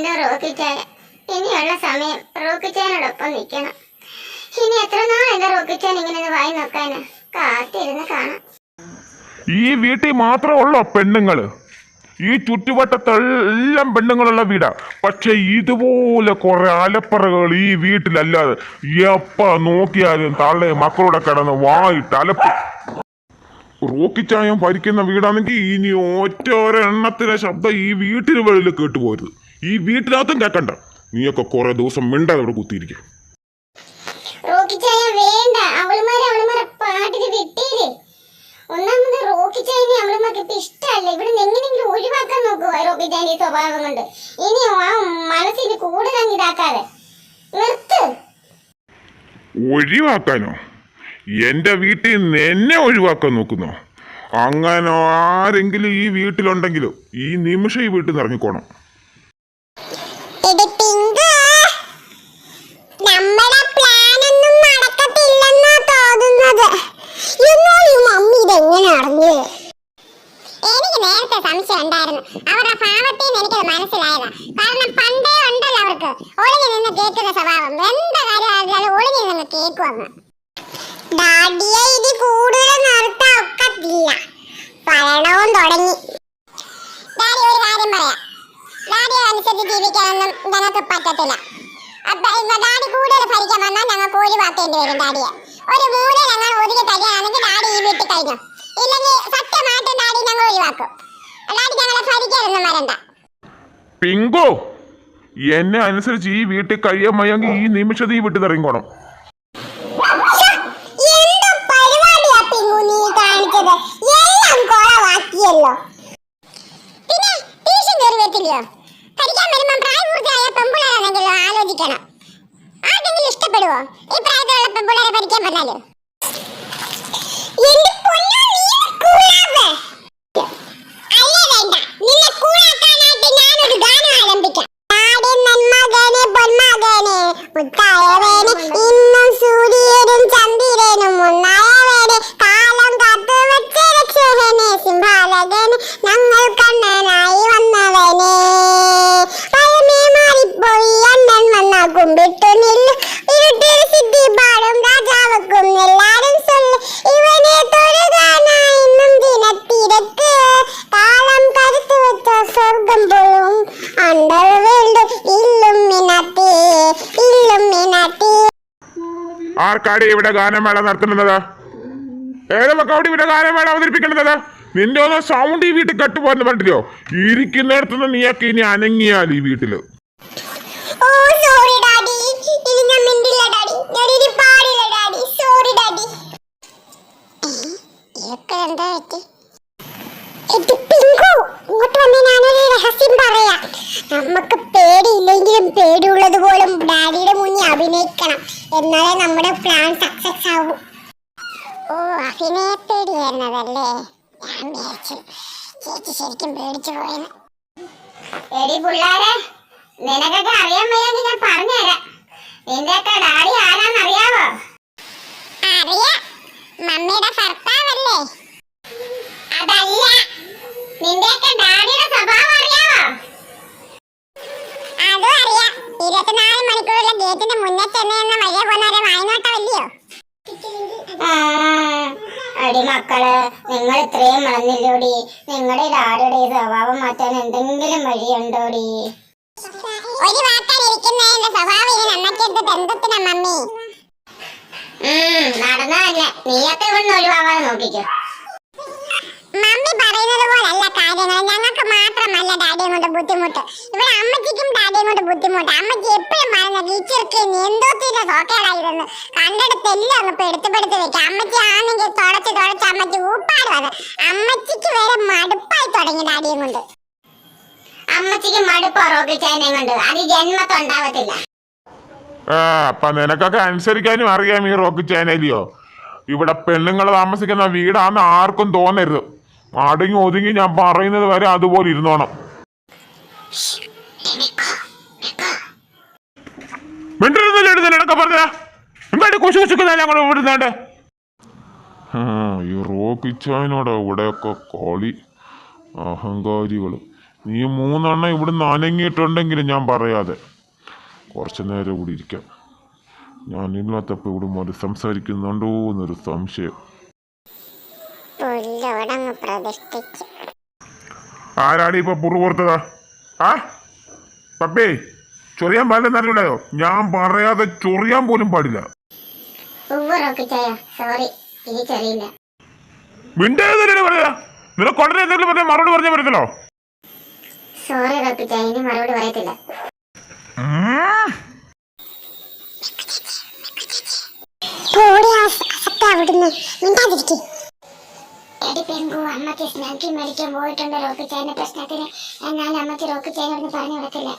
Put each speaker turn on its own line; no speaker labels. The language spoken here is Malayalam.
എന്റെ റോക്കിച്ചായ ഇനിയുള്ള സമയം റോക്കിച്ചായനോടൊപ്പം നിൽക്കണം. ഇനി എത്ര നാൾ എന്റെ റോക്കിച്ചാൻ ഇങ്ങനെ വായി നോക്കാന്? കാത്തിരുന്ന് കാണാം.
ഈ വീട്ടിൽ മാത്രമുള്ളോ പെണ്ണുങ്ങൾ? ഈ ചുറ്റുവട്ടത്തെല്ലാം പെണ്ണുങ്ങളുള്ള വീടാ. പക്ഷെ ഇതുപോലെ കുറെ അലപ്പറകൾ ഈ വീട്ടിലല്ലാതെ എപ്പ നോക്കിയാലും തള്ളെ മക്കളുടെ കിടന്ന് വായിട്ട് അലപ്പ് റോക്കിച്ചായം ഭരിക്കുന്ന വീടാണെങ്കിൽ ഇനി ഒറ്റ ഒരെണ്ണത്തിലെ ശബ്ദം ഈ വീട്ടിന് വെളിയിൽ കേട്ടുപോരുത്. ഈ വീട്ടിനകത്തും കേക്കണ്ട. നീയൊക്കെ കുറെ ദിവസം മിണ്ടാതെ അവിടെ കുത്തിയിരിക്കും.
അവളുമാർക്ക് ഇപ്പൊ ഇഷ്ടമല്ല. ഇവിടെ എങ്ങനെയെങ്കിലും ഒഴിവാക്കാൻ നോക്കുക സ്വഭാവം കൊണ്ട്. ഇനി ആ മനസ്സിന് കൂടുതൽ ഇതാക്കാതെ. നിർത്ത്.
ഒഴിവാക്കാനോ? എന്റെ വീട്ടിൽ നിന്ന് എന്നെ ഒഴിവാക്കാൻ നോക്കുന്നോ? അങ്ങനെ ആരെങ്കിലും ഈ വീട്ടിലുണ്ടെങ്കിലും ഈ നിമിഷം ഈ വീട്ടിൽ നിന്ന് ഇറങ്ങിക്കോണം.
ഒളിഞ്ഞു നിന്ന് കേൾക്കുന്ന സ്വഭാവം. എന്താ കാര്യം? ഒളിഞ്ഞു നിന്ന് കേൾക്കുവന്ന് ഡാഡിയെ ഇത് കൂടുതൽ നിർത്താൻ ഒക്കത്തില്ല. പറയണവും തുടങ്ങി. ഡാഡി ഒരു കാര്യം പറയാം. ഡാഡി അനുസരിച്ച് ജീവിക്കാനൊന്നും ഞങ്ങൾക്ക് പറ്റത്തില്ല. അപ്പൊ ഡാഡി കൂടുതൽ ഭരിക്കാൻ വന്നാൽ ഞങ്ങൾക്ക് ഒഴിവാക്കേണ്ടി വരും ഡാഡിയെ. ഒരു മൂല ഞങ്ങൾ ഒതുക്കി തരികയാണെങ്കിൽ ഡാഡി ഈ വീട്ടിൽ കഴിഞ്ഞു. ഇല്ലെങ്കിൽ സത്യമായിട്ടും ഡാഡി ഞങ്ങൾ ഒഴിവാക്കും. ഡാഡി ഞങ്ങളെ ഭരിക്കാനൊന്നും വരണ്ട.
പിങ്കോ! എന്നെ അനുസരിച്ച് ഈ വീട്ടിൽ കഴിയാൻ വയ്യെങ്കിൽ ഈ നിമിഷത്തിൽ ഈ
പ്രായപൂർത്തിയായ പെമ്പിള്ളേരാണെങ്കിലോ ആലോചിക്കണം. ഇഷ്ടപ്പെടുവോ? ഈ പ്രായത്തിലുള്ള പെമ്പിള്ളേരെ പഠിക്കാൻ പറഞ്ഞാൽ
ആർക്കാടി ഇവിടെ ഗാനമേള നടത്തുന്നത്? ഏത് മക്കോടി ഇവിടെ ഗാനമേള അവതരിപ്പിക്കേണ്ടത് നിന്റെ ഒന്ന് സൗണ്ട് ഈ വീട്ടിൽ കെട്ടുപോകുന്ന പറഞ്ഞില്ലോ ഇരിക്കുന്നിടത്തുനിന്ന് നീയൊക്കെ ഇനി അനങ്ങിയാൽ ഈ വീട്ടിൽ.
നമുക്ക് സോറി പേടിയില്ലെങ്കിലും പേടിയുള്ളത് പോലും ഡാഡിയുടെ മുന്നിൽ അഭിനയിക്കണം. എന്നാലേ നമ്മുടെ പ്ലാൻ സക്സസ് ആവൂ. ഓ അഭിനയ പേടിയായിരുന്നതല്ലേ? ഞാൻ വിചാരിച്ചു ചേച്ചി ശരിക്കും പേടിച്ചു പോയെന്ന്. എടി നിനക്കൊക്കെ അറിയാൻ വയ്യെങ്കിൽ ഞാൻ പറഞ്ഞുതരാം. നിന്റെയൊക്കെ ഡാഡി ആരാന്ന് അറിയാവോ അറിയാം മമ്മിയുടെ ഭർത്താവല്ലേ അതല്ല നിന്റെയൊക്കെ ഡാഡിയുടെ സ്വഭാവം അറിയാവോ അതും അറിയാം ഇരുപത്തിനാല് മണിക്കൂറുള്ള ഗേറ്റിന്റെ മുന്നേ ചെന്ന് വഴിയെ പോകുന്നവരെ വായ്നോട്ടമല്ലയോ അടി മക്കൾ നിങ്ങൾ ഇത്രയും വളർന്നില്ലോടി. നിങ്ങളുടെ ഡാഡിയുടെ സ്വഭാവം മാറ്റാൻ എന്തെങ്കിലും വഴിയുണ്ടോടി? ഒരു വാക്കാൻ ഇരിക്കുന്നതിന്റെ സ്വഭാവം ഇനി നമ്മക്കെടുത്ത് ബന്ധത്തിനാ മമ്മി? നടന്നതന്നെ നീയൊക്കെ ഇവിടുന്ന് ഒഴിവാകാതെ നോക്കിക്കോ. പറയുന്നത് പോലല്ല കാര്യങ്ങൾ ഞങ്ങൾക്ക് മാത്രമല്ല ഡാഡിയും കൊണ്ട് ബുദ്ധിമുട്ട്. ഇവിടെ അമ്മച്ചിക്കും ഡാഡിയും കൊണ്ട് ബുദ്ധിമുട്ട്. അമ്മച്ചി എപ്പോഴും പറയുന്ന ടീച്ചർക്ക് എന്തോ തീരെ സോക്കേടായിരുന്നു കണ്ടെടുത്തെല്ലാം അങ്ങ് പെടുത്തുപെടുത്ത് വെക്കാം. അമ്മച്ചി ആണെങ്കിൽ തുടച്ച് തുടച്ച് അമ്മച്ചി ഊപ്പാട് വന്ന് അമ്മച്ചിക്ക് വരെ മടുപ്പായി തുടങ്ങി ഡാഡിയും കൊണ്ട്. അമ്മച്ചിക്ക് മടുപ്പ് റോക്കിച്ചതിനെ കൊണ്ട്. അത് ജന്മത്തുണ്ടാവത്തില്ല.
ആ അപ്പൊ നിനക്കൊക്കെ അനുസരിക്കാനും അറിയാം ഈ റോക്ക് ചാനലിയോ ഇവിടെ പെണ്ണുങ്ങൾ താമസിക്കുന്ന വീടാന്ന് ആർക്കും തോന്നരുത്. അടങ്ങി ഒതുങ്ങി ഞാൻ പറയുന്നത് വരെ അതുപോലെ ഇരുന്നോണം. മിണ്ടരുന്നല്ലേ ഈ ഇവിടെയൊക്കെ കോളി അഹങ്കാരികൾ നീ മൂന്നെണ്ണം ഇവിടുന്ന് അനങ്ങിയിട്ടുണ്ടെങ്കിലും ഞാൻ പറയാതെ. കുറച്ച് നേരം ഇവിടെ ഇരിക്കാം. ഞാൻ ഇല്ലാത്തപ്പോൾ ഇവിടെ സംസാരിക്കുന്നുണ്ടോ എന്നൊരു സംശയം.
പുല്ലോടങ്ങ് പ്രതിഷ്ഠിച്ചു?
ആരാടി ഇപ്പൊ ആ? പപ്പേ ചൊറിയാൻ പാടില്ല അറിഞ്ഞൂടായോ? ഞാൻ പറയാതെ ചൊറിയാൻ പോലും പാടില്ല.
സോറി ഇനി ചെറിയില്ല.
മിണ്ടേതല്ലേ പറയാ നിനക്ക് ഉടനെ എന്തെങ്കിലും പറഞ്ഞാൽ മറുപടി പറഞ്ഞാൽ പറ്റല്ലോ
സോറി ഇനി മറുപടി പറയത്തില്ല. അവിടുന്ന് മിണ്ടാതിരിക്കേ. എടി പെങ്കു അമ്മയ്ക്ക് സ്നാക്കി മേടിക്കാൻ പോയിട്ടുണ്ട്. റോക്കിച്ചായന്റെ പ്രശ്നത്തിന് എന്നാൽ അമ്മയ്ക്ക് റോക്കിച്ചായനോട് പറഞ്ഞു കൊടുക്കില്ല